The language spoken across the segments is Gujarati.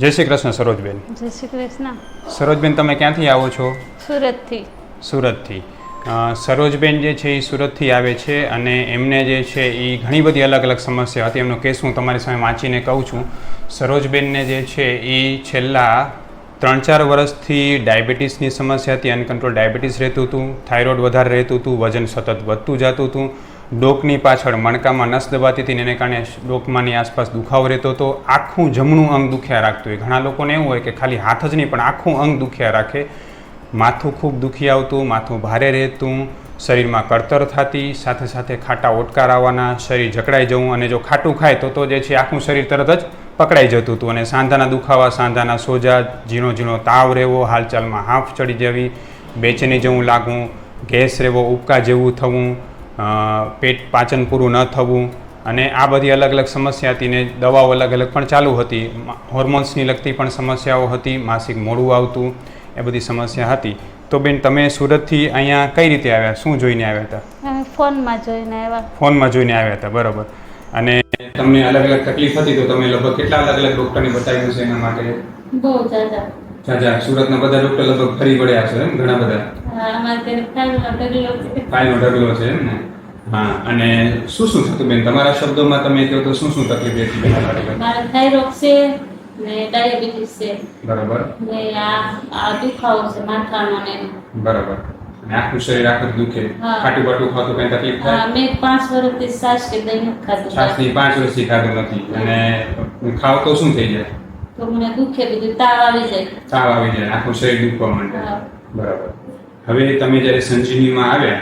જય શ્રી કૃષ્ણ સરોજબેન. જય શ્રી કૃષ્ણ. સરોજબેન તમે ક્યાંથી આવો છો? સુરતથી. સુરતથી. સરોજબેન જે છે એ સુરતથી આવે છે અને એમને જે છે એ ઘણી બધી અલગ અલગ સમસ્યા હતી. એમનો કેસ હું તમારી સામે વાંચીને કહું છું. સરોજબેનને જે છે એ છેલ્લા ત્રણ ચાર વર્ષથી ડાયાબિટીસની સમસ્યા હતી. અનકન્ટ્રોલ ડાયાબિટીસ રહેતું હતું થાઇરોઇડ વધારે રહેતું હતું વજન સતત વધતું જતું હતું. ડોકની પાછળ મણકામાં નસ દબાતી હતી એને કારણે ડોકમાંની આસપાસ દુખાવો રહેતો હતો. આખું જમણું અંગ દુખ્યા રાખતું હોય. ઘણા લોકોને એવું હોય કે ખાલી હાથ જ નહીં, પણ આખું અંગ દુખ્યા રાખે. માથું ખૂબ દુખી આવતું, માથું ભારે રહેતું, શરીરમાં કળતર થતી, સાથે સાથે ખાટા ઓટકાર આવવાના, શરીર જકડાઈ જવું અને જો ખાટું ખાય તો તો જે છે આખું શરીર તરત જ પકડાઈ જતું હતું અને સાંધાના દુખાવા, સાંધાના સોજા, ઝીણો ઝીણો તાવ રહેવો, હાલચાલમાં હાંફ ચડી જવી, બેચેની જેવું લાગવું, ગેસ રહેવો, ઉબકા જેવું થવું પેટ પાચન પૂરું ન થવું અને આ બધી અલગ અલગ સમસ્યા હતી ને દવાઓ અલગ અલગ પણ ચાલુ હતી. હોર્મોન્સની લગતી પણ સમસ્યાઓ હતી માસિક મોડું આવતું એ બધી સમસ્યા હતી. તો બેન તમે સુરતથી અહીંયા કઈ રીતે આવ્યા? શું જોઈને આવ્યા હતા? ફોનમાં જોઈને આવ્યા. ફોનમાં જોઈને આવ્યા હતા બરોબર. અને તમને અલગ અલગ તકલીફ હતી તો તમે લગભગ કેટલા અલગ અલગ ડૉક્ટરને બતાવ્યું છે એના માટે? બહુ જાજા. જાજા. સુરતના બધા ડોક્ટર લગભગ ફરી પડ્યા છે એમ ઘણા બધા? અમારે ઢગલો છે. એમ ને? હા અને શું શું થતું બેન? તમારા શબ્દોમાં તમે કહો તો શું શું તકલીફ હતી બેન મારા થાઇરોઇડ છે ને ડાયાબિટીસ છે. બરાબર. ને આ આ દુખાવો છે માથાનો ને બરાબર. આખું શરીર આખું દુખે. ખાટું બાટું ખાતું કઈ તકલીફ થાય? મેં પાંચ વર્ષથી સાસ કે દહીં ખાધું. છાસની પાંચ વર્ષથી ખાધું નથી. અને ખાવ તો શું થઈ જાય? તો મને દુખે બધું તાવ આવી જાય. તાવ આવી જાય આખું શરીર દુખવા માંડે. બરાબર. હવે તમે જ્યારે સંજીવનીમાં આવ્યા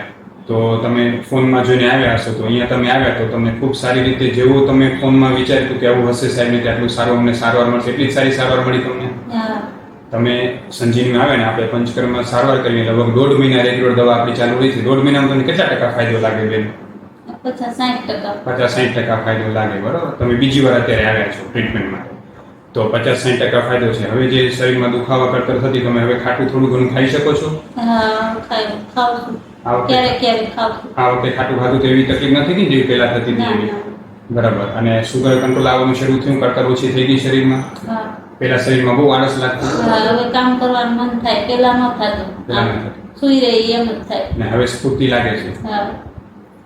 તો તમે ફોનમાં જોઈને આવ્યા હશો તો અહીંયા તમે આવ્યા તો તમને ખૂબ સારી રીતે જેવું તમે ફોનમાં વિચાર્યું કે આવું હશે સાહેબ ને કે આટલું સારું અમને સારવાર મળશે એટલી જ સારી સારવાર મળી તમને? તમે સંજીવનીમાં આવ્યા ને આપણે પંચકર્મમાં સારવાર કરીને લગભગ દોઢ મહિના રેગ્યુલર દવા આપણી ચાલુ રહી છે. દોઢ મહિનામાં તમને કેટલા ટકા ફાયદો લાગે બેન? પચાસ સાઠ ટકા. પચાસ સાઠ ટકા ફાયદો લાગે બરાબર? તમે બીજી વાર અત્યારે આવ્યા છો ટ્રીટમેન્ટ માટે. તો પચાસ સાઠ ટકા ફાયદો છે. હવે જે શરીરમાં દુખાવા કરતર થતી તમે હવે ખાટું થોડું ઘણું ખાઈ શકો છો? આ વખતે ખાટું ખાધું તો એવી તકલીફ નથી ને જેવી પહેલા થતી હતી એવી? બરાબર. અને સુગર કંટ્રોલ આવવાનું શરૂ થયું કરતર ઓછી થઈ ગઈ શરીરમાં? પેલા શરીરમાં બહુ આળસ લાગતી હવે કામ કરવાનું મન થાય પેલા ન થતું. સુઈ રહી એમ જ થાય. હવે સ્ફૂર્તિ લાગે છે.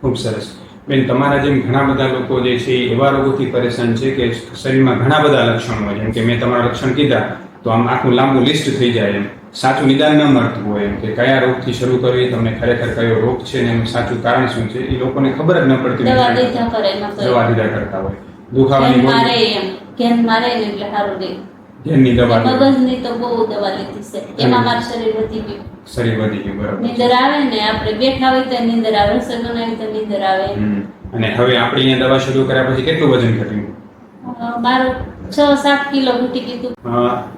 ખૂબ સરસ. બેન તમારા જેમ ઘણા બધા લોકો જે છે એવા રોગોથી પરેશાન છે કે શરીરમાં ઘણા બધા લક્ષણો હોય. જેમ કે મેં તમારા લક્ષણ કીધા તો આમ આખું લાંબુ લિસ્ટ થઈ જાય એમ. સાચું નિદાન ન મળતું હોય એમ કે કયા રોગથી શરૂ કરવી તમને ખરેખર કયો રોગ છે ને એનું સાચું કારણ શું છે એ લોકોને ખબર જ ન પડતી દવા દીધા કરતા હોય. દુખાવાની મારે એમ મારે એટલે સારું રહે દવા મગજની તો બહુ દવા લીધી છે. એમાં મારું શરીર વધી ગયું. શરીર વધી ગયું બરાબર. નીંદર આવે ને આપણે બેઠા હોય તો નીંદર આવે રસોઈ બનાવી તો નીંદર આવે. અને હવે આપણે અહીંયા દવા શરૂ કર્યા પછી કેટલું વજન ઘટ્યું? મારું છ સાત કિલો ઘટી ગયું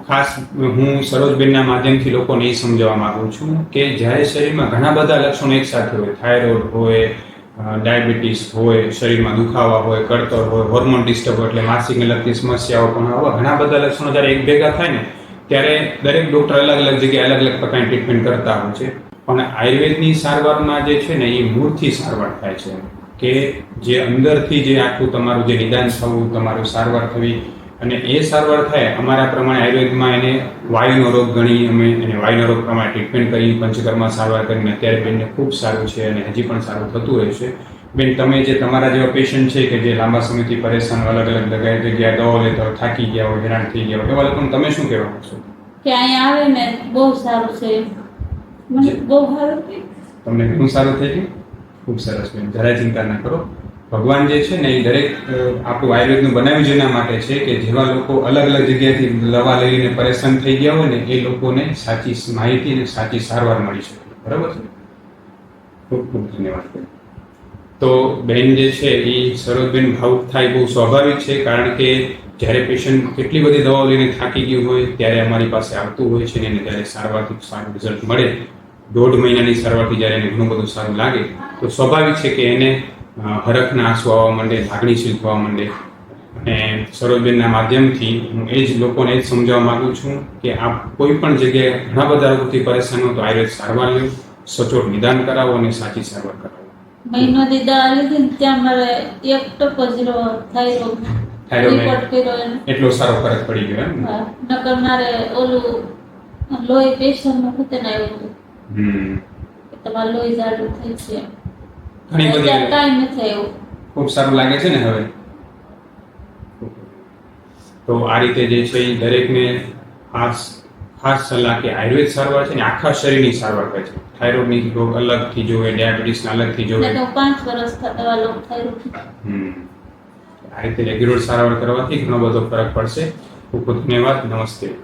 ખાસ હું સરોજબેનના માધ્યમથી લોકોને એ સમજાવવા માંગુ છું કે જ્યારે શરીરમાં ઘણા બધા લક્ષણો એકસાથે હોય થાઇરોઇડ હોય ડાયાબિટીસ હોય, શરીરમાં દુખાવા હોય કળતર હોય હોર્મોન ડિસ્ટર્બ હોય એટલે માસિકને લગતી સમસ્યાઓ પણ આવા ઘણા બધા લક્ષણો જ્યારે એક ભેગા થાય ને, ત્યારે દરેક ડૉક્ટર અલગ અલગ જગ્યાએ અલગ અલગ પ્રકારની ટ્રીટમેન્ટ કરતા હોય છે. પણ આયુર્વેદની સારવારમાં જે છે ને, એ મૂળથી સારવાર થાય છે. કે જે અંદરથી જે આખું તમારું જે નિદાન થવું, તમારું સારવાર થવી અને એ સારવાર થાય અમારા પ્રમાણે આયુર્વેદમાં એને વાયુનો રોગ ગણી અમે એને વાયુનો રોગ પ્રમાણે ટ્રીટમેન્ટ કરી પંચકર્મા સારવાર કરીને અત્યારે બેનને ખૂબ સારું છે અને હજી પણ સારું થતું રહેશે બેન તમે જે તમારા જેવા પેશન્ટ છે કે જે લાંબા સમયથી પરેશાન અલગ અલગ જગ્યાએ જગ્યા દવાઓ લેતા હોય થાકી ગયા હોય હેરાન થઈ ગયા હોય એવા લોકોને તમે શું કહેવા માંગશો? કે અહીંયા આવે ને બહુ સારું છે. મને બહુ સારું તમને ઘણું સારું થઈ ગયું? ખૂબ સરસ બેન જરાય ચિંતા ના કરો. ભગવાન જે છે ને એ દરેક આપણું આયુર્વેદનું બનાવ્યું જ એના માટે છે કે જેવા લોકો અલગ અલગ જગ્યાએથી દવા લઈને પરેશાન થઈ ગયા હોય ને, એ લોકોને સાચી માહિતી અને સાચી સારવાર મળી શકે. બરાબર છે? ખૂબ ખૂબ ધન્યવાદ. તો બેન જે છે એ સરોજબેન ભાવુક થાય બહુ સ્વાભાવિક છે, કારણ કે જ્યારે પેશન્ટ કેટલી બધી દવાઓ લઈને થાકી ગયું હોય, ત્યારે અમારી પાસે આવતું હોય છે ને, એને જ્યારે સારવારથી સારું રિઝલ્ટ મળે. દોઢ મહિનાની સારવારથી જ્યારે એને ઘણું બધું સારું લાગે, તો સ્વાભાવિક છે કે એને હરખના આંસુ આવવા માંડે લાગણી થવા માંડે. અને સરોજબેનના માધ્યમથી હું એ જ લોકોને જ સમજાવવા માંગુ છું કે આપ કોઈ પણ જગ્યાએ ઘણા બધા રોગથી પરેશાન હો તો આયુર્વેદ સારવાર લો સચોટ નિદાન કરાવો અને સાચી સારવાર કરાવો. મહિનો દીદા લીધી ત્યાં મારે એક ટકો જીરો થાઇરોઇડ એટલો સારો ફરક પડી ગયો એમ નકર મારે ઓલું લોહી ખૂતે ને આવ્યું હતું. હમ. કે તમારે લોહી જાડું થઈ છે. ઘણી બધી ખૂબ સારું લાગે છે ને હવે? તો આ રીતે જે છે એ દરેકને ખાસ ખાસ સલાહ કે આયુર્વેદ સારવાર છે ને આખા શરીરની સારવાર કરે છે. થાઇરોઇડની રોગ અલગથી જોવે ડાયાબિટીસના અલગથી જોવે. પાંચ વર્ષ થતા લોક થાઇરોઇડ હમ. આ રીતે રેગ્યુલર સારવાર કરવાથી ઘણો બધો ફરક પડશે. ખૂબ ખૂબ ધન્યવાદ. નમસ્તે.